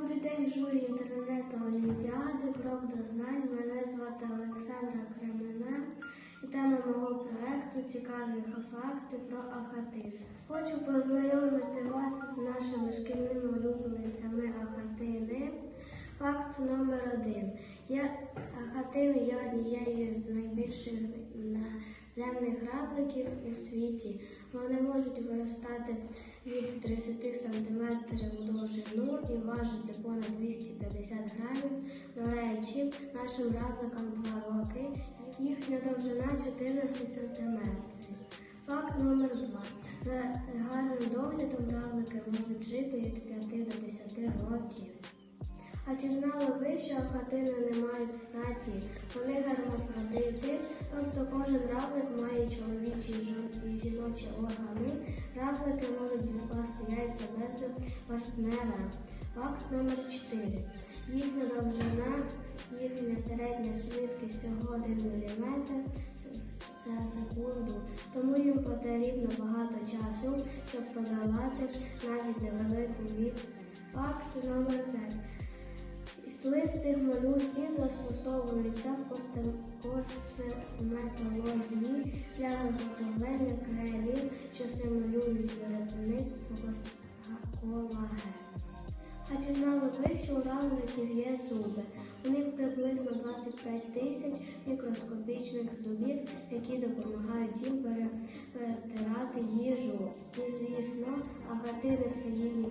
Добрий день, журі інтернету Олімпіади, до знань. Мене звати Олександра Кремена. І тема мого проекту цікаві факти про Ахатин. Хочу познайомити вас з нашими шкільними улюбленцями Ахатини. Факт номер один. Я, Ахатини є однією з найбільших наземних равликів у світі. Вони можуть виростати від 30 см у довжину і важити понад 250 грамів. До речі, нашим равликам 2 роки, їхня довжина 14 см. Факт номер 2. За гарним доглядом равлики можуть жити від 5 до 10 років. А чи знали ви, що хатини не мають статі? Вони гермафродити, тобто кожен равлик має чоловічі і жіночі органи. Равлики можуть відкласти яйця без партнера. Факт номер 4. Їхня довжина, їхня середня швидкість всього 1 мм за секунду, тому їм потрібно багато часу, щоб подолати навіть невелику відстань. Факт номер 5. Слиз цих молюсків застосовується в косметології для виготовлення кремів, що симулюють виробництво колагену. А чи знали ви, що у равликів є зуби? У них приблизно 25 тисяч мікроскопічних зубів, які допомагають їм перетирати їжу. І звісно, агатини все їдні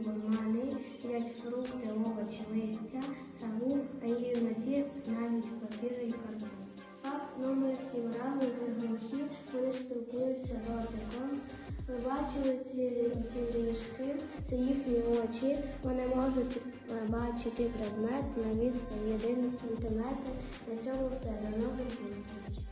бачили ці, ці ліжки, це їхні очі. Вони можуть е, бачити предмет на відстані 1 см. На цьому все. До нових зустрічей.